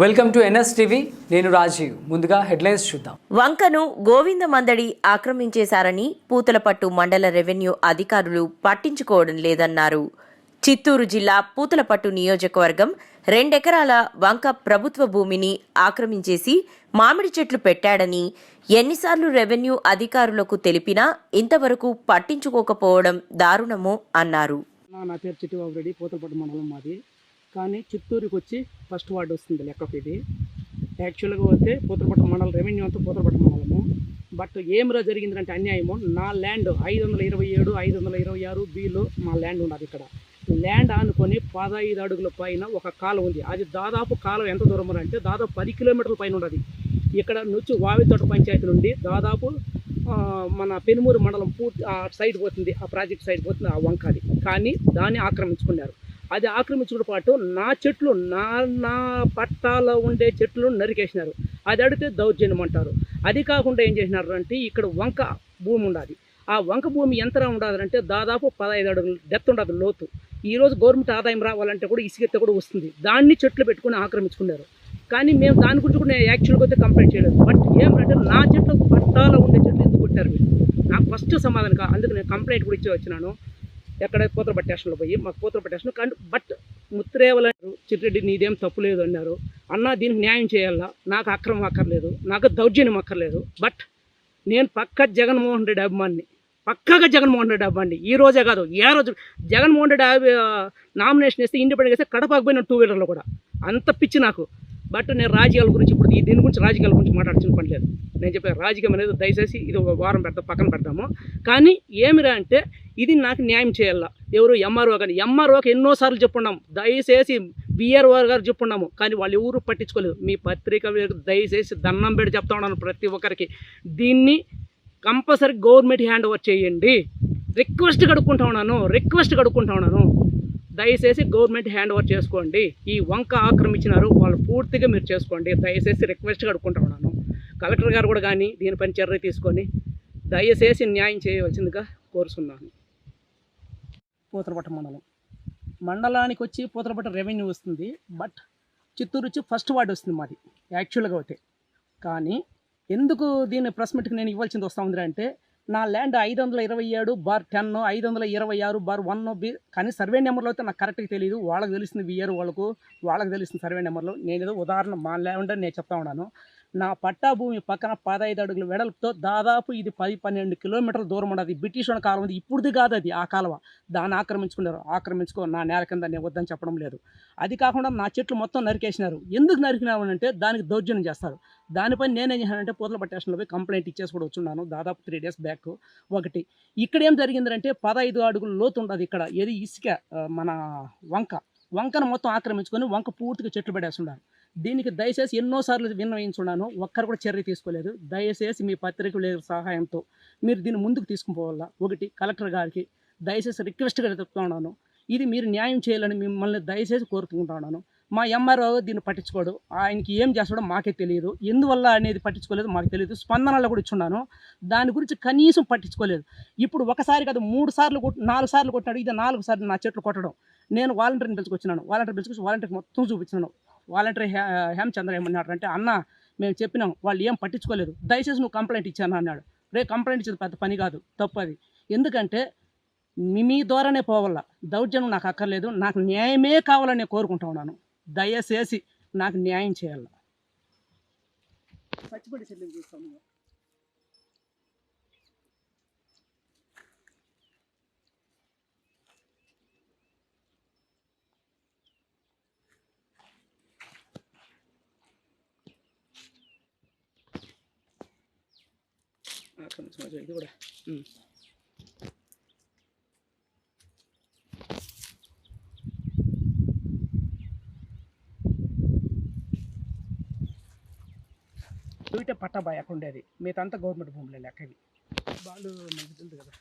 Welcome to NS TV. నేను రాజీవ్. ముందుగా headlines చూద్దాం. వంకను గోవింద మందడి ఆక్రమించేశారని పూతలపట్టు మండల రెవెన్యూ అధికారులు పట్టించుకోవడం లేదన్నారు. చిత్తూరు జిల్లా పూతలపట్టు నియోజకవర్గం రెండెకరాల వంక ప్రభుత్వ భూమిని ఆక్రమించేసి మామిడి చెట్లు పెట్టాడని ఎన్నిసార్లు రెవెన్యూ అధికారులకు తెలిపినా ఇంతవరకు పట్టించుకోకపోవడం దారుణమో అన్నారు. నా నా పేరు చిట్టిబాబు రెడ్డి పూతలపట్టు మండలం మాది. కానీ చిత్తూరుకి వచ్చి ఫస్ట్ వార్డు వస్తుంది లెక్కకు ఇది. యాక్చువల్గా వస్తే పూతలపట్టు మండలం రెవెన్యూ అంతా పూతలపట్టు మండలము. బట్ ఏమిరా జరిగిందంటే అన్యాయము. నా ల్యాండ్ ఐదు వందల ఇరవై ఏడు ఐదు వందల ఇరవై ఆరు బిలో మా ల్యాండ్ ఉన్నది ఇక్కడ. ల్యాండ్ ఆనుకొని పదహైదు అడుగుల పైన ఒక కాలం ఉంది. అది దాదాపు కాలం ఎంత దూరం అంటే దాదాపు పది కిలోమీటర్ల పైన ఉన్నది. ఇక్కడ నుంచి వావితోట పంచాయతీ నుండి దాదాపు మన పెనుమూరు మండలం పూర్తి ఆ సైడ్ పోతుంది ఆ ప్రాజెక్ట్ సైడ్ పోతుంది ఆ వంకాది. కానీ దాన్ని ఆక్రమించుకున్నారు. అది ఆక్రమించుకున్న పాటు నా చెట్లు నా నా పట్టాలో ఉండే చెట్లు నరికేసినారు. అది అడిగితే దౌర్జన్యం అంటారు. అది కాకుండా ఏం చేసినారు అంటే ఇక్కడ వంక భూమి ఉండాలి. ఆ వంక భూమి ఎంత ఉండాలంటే దాదాపు పదహైదు అడుగులు డెత్ ఉండదు లోతు. ఈరోజు గవర్నమెంట్ ఆదాయం రావాలంటే కూడా ఇసుకెత్త కూడా వస్తుంది. దాన్ని చెట్లు పెట్టుకుని ఆక్రమించుకున్నారు. కానీ మేము దాని గురించి కూడా నేను యాక్చువల్గా అయితే కంప్లైంట్ చేయలేదు. బట్ ఏమంటే నా చెట్లు పట్టాలో ఉండే చెట్లు ఎందుకు కొట్టారు మీరు? నాకు ఫస్ట్ సమాధానం కా అందుకు నేను కంప్లైంట్ కూడా ఇచ్చి వచ్చినాను. ఎక్కడ పూతలపట్టి స్టేషన్లో పోయి మాకు పూతలపట్టి స్టేషన్ కానీ బట్ ముత్తురేవలన్నారు చిట్రెడ్డి నీదేం తప్పు లేదు అన్నారు. అన్న దీనికి న్యాయం చేయాలా? నాకు అక్రమం అక్కర్లేదు నాకు దౌర్జన్యం అక్కర్లేదు బట్ నేను పక్క జగన్మోహన్ రెడ్డి అభిమాన్ని. పక్కగా జగన్మోహన్ రెడ్డి అభిమాని ఈ రోజే కాదు ఏ రోజు జగన్మోహన్ రెడ్డి అభి- నామినేషన్ వేస్తే ఇండిపెండెంట్ వేస్తే కడపకు పోయిన టూ వీలర్లో కూడా. అంత పిచ్చి నాకు. బట్ నేను రాజకీయాల గురించి ఇప్పుడు దీని గురించి రాజకీయాల గురించి మాట్లాడాల్సిన పని లేదు. నేను చెప్పే రాజకీయం అనేది దయచేసి ఇది ఒక వారం పెడతాం పక్కన పెడతాము. కానీ ఏమిరా అంటే ఇది నాకు న్యాయం చేయాల? ఎవరు ఎంఆర్ఓ కానీ ఎంఆర్ఓకి ఎన్నోసార్లు చెప్పున్నాం. దయచేసి విఆర్ఓ గారు చెప్పున్నాము. కానీ వాళ్ళు ఎవరు పట్టించుకోలేదు. మీ పత్రిక దయచేసి దండం పెట్టి చెప్తా ఉన్నాను ప్రతి ఒక్కరికి. దీన్ని కంపల్సరీ గవర్నమెంట్ హ్యాండ్ ఓవర్ చేయండి. రిక్వెస్ట్ కడుక్కుంటా ఉన్నాను. రిక్వెస్ట్ కడుక్కుంటా ఉన్నాను. దయచేసి గవర్నమెంట్ హ్యాండ్ ఓవర్ చేసుకోండి. ఈ వంక ఆక్రమించినారు వాళ్ళు పూర్తిగా మీరు చేసుకోండి. దయచేసి రిక్వెస్ట్ అడుగుకుంటా ఉన్నాను. కలెక్టర్ గారు కూడా కానీ దీనిపైన చర్య తీసుకొని దయచేసి న్యాయం చేయవలసిందిగా కోరుతున్నాను పూతలపట్ట మండలం. మండలానికి వచ్చి పూతలపట్ట రెవెన్యూ వస్తుంది. బట్ చిత్తూరు వచ్చి ఫస్ట్ వార్డు వస్తుంది మాది. యాక్చువల్గా అయితే. కానీ ఎందుకు దీన్ని ప్రెస్ మీట్కి నేను ఇవ్వాల్సింది వస్తూ అంటే నా ల్యాండ్ ఐదు వందల ఇరవై ఏడు బార్ టెన్ ఐదు వందల ఇరవై ఆరు బార్ వన్ బి కానీ సర్వే నెంబర్లో అయితే నాకు కరెక్ట్గా తెలియదు వాళ్ళకి తెలిసింది వియర్ వాళ్ళకు వాళ్ళకి తెలిసిన సర్వే నెంబర్లో. నేను ఏదో ఉదాహరణ మా ల్యాండ్ నేను చెప్తా ఉన్నాను. నా పట్టా భూమి పక్కన పదహైదు అడుగుల వెడల్పుతో దాదాపు ఇది పది పన్నెండు కిలోమీటర్ల దూరం ఉండదు బ్రిటిష్ వాళ్ళ కాలం ఉంది. ఇప్పుడుది కాదు అది ఆ కాలువ. దాన్ని ఆక్రమించుకున్నారు. ఆక్రమించుకో నా నేల కింద నేను వద్దని చెప్పడం లేదు. అది కాకుండా నా చెట్లు మొత్తం నరికేసినారు. ఎందుకు నరికినావు అంటే దానికి దౌర్జన్యం చేస్తారు. దానిపై నేనేం చేశానంటే పూతల పట్టేషన్లో పోయి కంప్లైంట్ ఇచ్చేసి కూడా వచ్చున్నాను. దాదాపు త్రీ డేస్ బ్యాక్ ఒకటి. ఇక్కడ ఏం జరిగిందంటే పదహైదు అడుగులు లోతు ఉండదు ఇక్కడ. ఏది ఇసుక మన వంక. వంకను మొత్తం ఆక్రమించుకొని వంక పూర్తిగా చెట్లు పడేస్తున్నారు. దీనికి దయచేసి ఎన్నోసార్లు విన్నవించున్నాను. ఒక్కరు కూడా చర్య తీసుకోలేదు. దయచేసి మీ పత్రికల సహాయంతో మీరు దీన్ని ముందుకు తీసుకుపోవాలా? ఒకటి కలెక్టర్ గారికి దయచేసి రిక్వెస్ట్గా చెప్తున్నాను. ఇది మీరు న్యాయం చేయాలని మిమ్మల్ని దయచేసి కోరుకుంటున్నాను. మా ఎంఆర్ఓ దీన్ని పట్టించుకోడు. ఆయనకి ఏం చేస్తాడో మాకే తెలియదు. ఎందువల్ల అనేది పట్టించుకోలేదు? మాకు తెలియదు. స్పందనలో కూడా ఇచ్చున్నాను. దాని గురించి కనీసం పట్టించుకోలేదు. ఇప్పుడు ఒకసారి కాదు మూడు సార్లు కొట్ నాలుగు సార్లు కొట్టాడు ఇది నాలుగు సార్లు నా చెట్లు కొట్టడం. నేను వాలంటీర్ని పిలుచుకొచ్చినాను. వాలంటీర్ పిలుచుకొచ్చి వాలంటీర్ మొత్తం చూపించినాను. వాలంటరీ హేమచంద్ర ఏమన్నాడు అంటే అన్న మేము చెప్పినాం వాళ్ళు ఏం పట్టించుకోలేదు. దయచేసి నువ్వు కంప్లైంట్ ఇచ్చాను అన్నాడు. రే కంప్లైంట్ ఇచ్చేది పెద్ద పని కాదు తప్పు అది ఎందుకంటే మీ మీ ద్వారానే పోవాలా. దౌర్జన్యం నాకు అక్కర్లేదు. నాకు న్యాయమే కావాలని నేను కోరుకుంటా ఉన్నాను. దయచేసి నాకు న్యాయం చేయాలి. చెల్లింపు ఇది కూడా. ఉమ్. ఇవిటే పట్టా ఉండేది. మిగతా గవర్నమెంట్ భూములే లెక్క ఇవి వాళ్ళు మనకు తెలుసు కదా.